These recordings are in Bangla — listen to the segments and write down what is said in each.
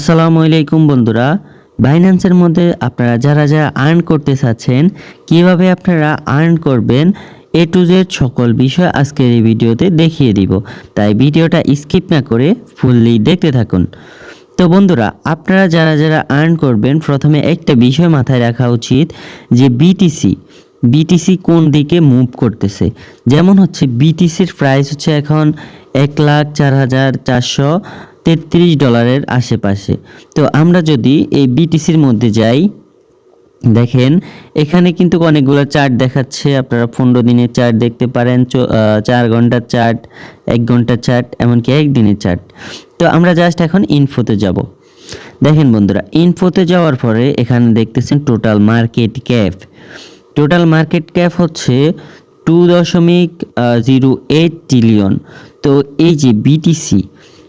আসসালামু আলাইকুম বন্ধুরা। বাইন্যান্সের মধ্যে আপনারা যারা যারা আর্ন করতে চাচ্ছেন, কীভাবে আপনারা আর্ন করবেন এ টু জেড সকল বিষয় আজকের এই ভিডিওতে দেখিয়ে দিব। তাই ভিডিওটা স্কিপ না করে ফুললি দেখতে থাকুন। তো বন্ধুরা, আপনারা যারা যারা আর্ন করবেন, প্রথমে একটা বিষয় মাথায় রাখা উচিত যে বিটিসি বিটিসি কোন দিকে মুভ করতেছে। যেমন হচ্ছে বিটিসির প্রাইস হচ্ছে এখন এক লাখ চার হাজার চারশো। তেত্রিশ ডলারের আশেপাশে। তো আমরা যদি এই বিটিসির মধ্যে যাই, দেখেন, এখানে কিন্তু অনেকগুলো চার্ট দেখাচ্ছে। আপনারা পনেরো দিনের চার্ট দেখতে পারেন চার ঘণ্টার চার্ট, এক ঘণ্টার চার্ট, এমনকি একদিনের চার্ট। তো আমরা জাস্ট এখন ইনফোতে যাব। দেখেন বন্ধুরা, ইনফোতে যাওয়ার পরে এখানে দেখতেছেন total market cap. Total market cap two two দশমিক জিরো এইট ট্রিলিয়ন তো এই যে বিটিসি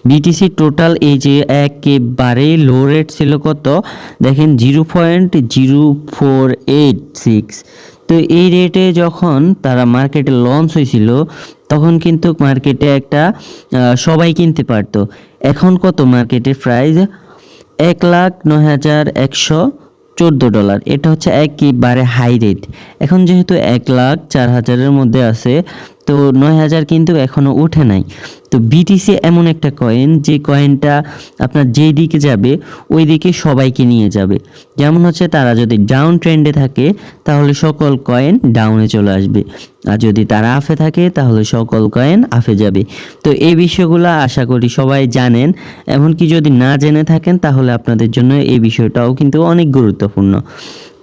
বিটিসি টোটাল এই যে একেবারে লো রেট ছিল কত? দেখেন zero point zero four eight six তো এই রেটে যখন তারা মার্কেটে লঞ্চ হয়েছিল, তখন কিন্তু মার্কেটে একটা সবাই কিনতে পারতো। এখন কত মার্কেটের প্রাইস এক লাখ নয় হাজার একশো চোদ্দ ডলার। এটা হচ্ছে একেবারে হাই রেট এখন যেহেতু এক লাখ চার হাজারের মধ্যে আছে তো নয় হাজার কিন্তু এখনও উঠে নাই। তো বিটিসি এমন একটা কয়েন যে কয়েনটা আপনার যেই দিকে যাবে, ওই দিকে সবাইকে নিয়ে যাবে। যেমন হচ্ছে তারা যদি ডাউন ট্রেন্ডে থাকে, তাহলে সকল কয়েন ডাউনে চলে আসবে। আর যদি তারা আফে থাকে, তাহলে সকল কয়েন আফে যাবে। তো এই বিষয়গুলো আশা করি সবাই জানেন। এমনকি যদি না জেনে থাকেন, তাহলে আপনাদের জন্য এই বিষয়টাও কিন্তু অনেক গুরুত্বপূর্ণ।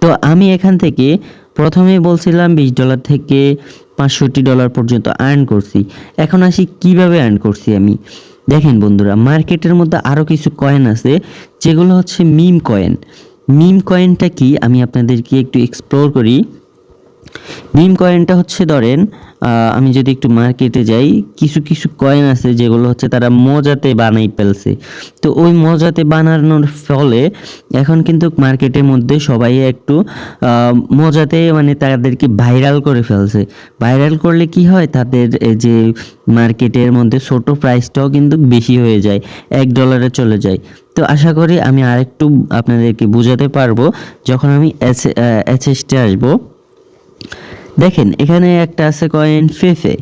তো আমি এখান থেকে প্রথমে বলছিলাম, বিশ ডলার থেকে পাঁচষট্টি ডলার পর্যন্ত আর্ন করছি। এখন আসি কীভাবে আর্ন করছি আমি? দেখেন বন্ধুরা, মার্কেটের মধ্যে আরও কিছু কয়েন আছে, যেগুলো হচ্ছে মিম কয়েন মিম কয়েনটা কি? আমি আপনাদেরকে একটু এক্সপ্লোর করি। মিম কয়েনটা হচ্ছে ধরেন আমি যদি একটু মার্কেটে যাই, কিছু কিছু কয়েন আছে যেগুলো হচ্ছে তারা মজাতে বানাই ফেলছে। তো ওই মজাতে বানানোর ফলে এখন কিন্তু মার্কেটের মধ্যে সবাই একটু মজাতে মানে তাদেরকে ভাইরাল করে ফেলছে। ভাইরাল করলে কি হয়? তাদের যে মার্কেটের মধ্যে ছোট প্রাইসটাও কিন্তু বেশি হয়ে যায়, এক ডলারে চলে যায়। তো আশা করি আমি আরেকটু আপনাদেরকে বোঝাতে পারব, যখন আমি এস এইচএসটে আসব। দেখেন, এখানে একটা আছে কয়েন ফেফে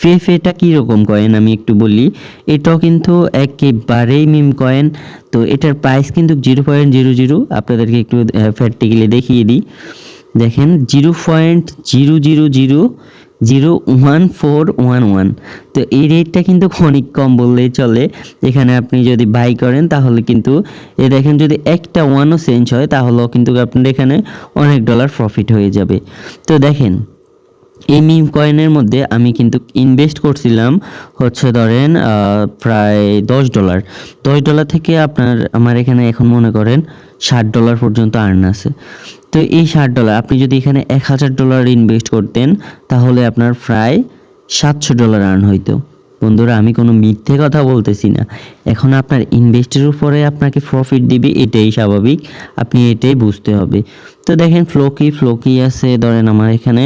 ফেফেটা কীরকম কয়েন আমি একটু বলি? এটাও কিন্তু একেবারেই মিম কয়েন তো এটার প্রাইস কিন্তু জিরো পয়েন্ট জিরো জিরো আপনাদেরকে একটু প্র্যাকটিক্যালি দেখিয়ে দিই। দেখেন zero point zero zero zero zero one four one one. তো এই রেটটা কিন্তু অনেক কম বললেই চলে। এখানে আপনি যদি বাই করেন, তাহলে কিন্তু এ দেখেন যদি একটা ওয়ানও চেঞ্জ হয়, তাহলেও কিন্তু আপনার এখানে অনেক ডলার প্রফিট হয়ে যাবে। তো দেখেন, এই মিম কয়েনের মধ্যে আমি কিন্তু ইনভেস্ট করছিলাম হচ্ছে ধরেন প্রায় দশ ডলার দশ ডলার থেকে আপনার, আমার এখানে এখন মনে করেন ষাট ডলার পর্যন্ত আর্ন আছে। তো এই ষাট ডলার আপনি যদি এখানে এক হাজার ডলার ইনভেস্ট করতেন, তাহলে আপনার প্রায় সাতশো ডলার আর্ন হইতো। বন্ধুরা, আমি কোনো মিথ্যে কথা বলতেছি না। এখন আপনার ইনভেস্টের উপরে আপনাকে প্রফিট দিবে, এটাই স্বাভাবিক। আপনি এটাই বুঝতে হবে। তো দেখেন ফ্লো কি আছে? ধরেন আমার এখানে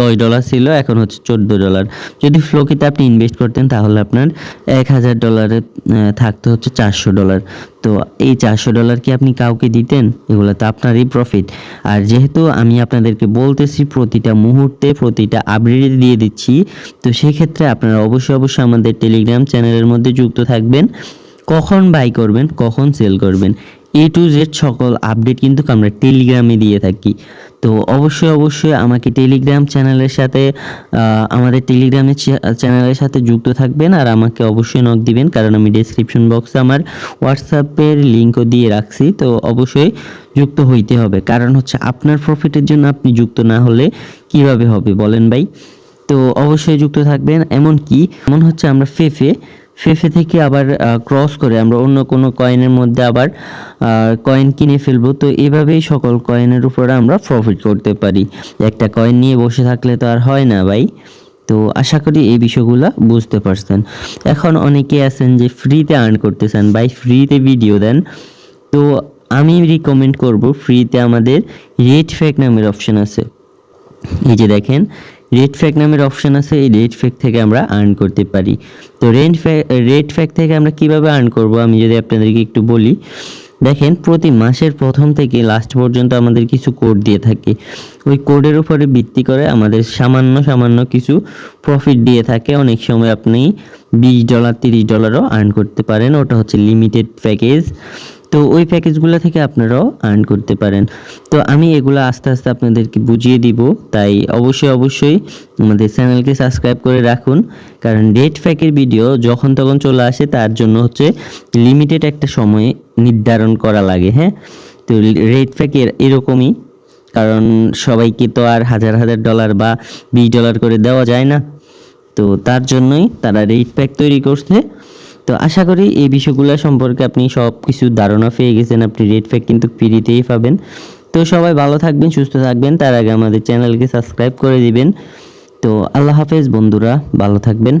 দশ ডলার ছিল, এখন হচ্ছে চোদ্দ ডলার। যদি ফ্লোকিতে আপনি ইনভেস্ট করতেন, তাহলে আপনার এক হাজার ডলারে থাকতে হচ্ছে চারশো ডলার। তো এই চারশো ডলার কি আপনি কাউকে দিতেন? এগুলো তো আপনারই প্রফিট আর যেহেতু আমি আপনাদেরকে বলতেছি, প্রতিটা মুহূর্তে প্রতিটা আপডেট দিয়ে দিচ্ছি, তো সেক্ষেত্রে আপনারা অবশ্যই অবশ্যই আমাদের টেলিগ্রাম চ্যানেলের মধ্যে যুক্ত থাকবেন। কখন বাই করবেন, কখন সেল করবেন এ টু জেড সকল আপডেট কিন্তু আমরা টেলিগ্রামে দিয়ে থাকি। তো অবশ্যই অবশ্যই আমাকে টেলিগ্রাম চ্যানেলের সাথে আমাদের টেলিগ্রামের চ্যানেলের সাথে যুক্ত থাকবেন আর আমাকে অবশ্যই নক দিবেন, কারণ আমি ডেসক্রিপশন বক্সে আমার হোয়াটসঅ্যাপের লিঙ্কও দিয়ে রাখছি। তো অবশ্যই যুক্ত হইতে হবে। কারণ হচ্ছে আপনার প্রফিটের জন্য আপনি যুক্ত না হলে কীভাবে হবে বলেন ভাই? তো অবশ্যই যুক্ত থাকবেন। এমন কি এমন হচ্ছে আমরা ফেফে ফেফে থেকে আবার ক্রস করে আমরা অন্য কোনো কয়েনের মধ্যে আবার কয়েন কিনে ফেলব। তো এভাবেই সকল কয়েনের উপরে আমরা প্রফিট করতে পারি। একটা কয়েন নিয়ে বসে থাকলে তো আর হয় না ভাই। তো আশা করি এই বিষয়গুলো বুঝতে পারছেন। এখন অনেকে আছেন যে ফ্রিতে আর্ন করতেছেন। ভাই ফ্রিতে ভিডিও দেন। তো আমি রিকমেন্ড করব ফ্রিতে আমাদের রেড ফেক নামের অপশন আছে। এই যে দেখেন রেড ফ্যাক নামের অপশন আছে, এই রেড ফ্যাক থেকে আমরা আর্ন করতে পারি। তো রেড ফ্যাক রেড ফ্যাক থেকে আমরা কীভাবে আর্ন করব? আমি যদি আপনাদেরকে একটু বলি, দেখেন প্রতি মাসের প্রথম থেকে লাস্ট পর্যন্ত আমাদের কিছু কোড দিয়ে থাকে। ওই কোডের উপরে ভিত্তি করে আমাদের সামান্য সামান্য কিছু প্রফিট দিয়ে থাকে। অনেক সময় আপনি বিশ ডলার তিরিশ ডলারও আর্ন করতে পারেন। ওটা হচ্ছে লিমিটেড প্যাকেজ তো ওই প্যাকেজগুলো থেকে আপনারাও আর্ন করতে পারেন। তো আমি এগুলো আস্তে আস্তে আপনাদেরকে বুঝিয়ে দিব। তাই অবশ্যই অবশ্যই আমাদের চ্যানেলকে সাবস্ক্রাইব করে রাখুন। কারণ রেড ফ্যাকের ভিডিও যখন তখন চলে আসে, তার জন্য হচ্ছে লিমিটেড একটা সময় নির্ধারণ করা লাগে হ্যাঁ? তো রেড ফ্যাকের এরকমই। কারণ সবাইকে তো আর হাজার হাজার ডলার বা বিশ ডলার করে দেওয়া যায় না। তো তার জন্যই তারা রেড প্যাক তৈরি করছে। তো আশা করি এই বিষয়গুলো সম্পর্কে আপনি সব কিছু ধারণা পেয়ে গেছেন, আপনি রেড ফ্যাক কিন্তু ফ্রিতেই পাবেন। তো সবাই ভালো থাকবেন, সুস্থ থাকবেন, তার আগে আমাদের চ্যানেলকে সাবস্ক্রাইব করে দিবেন। তো আল্লাহ হাফেজ বন্ধুরা, ভালো থাকবেন।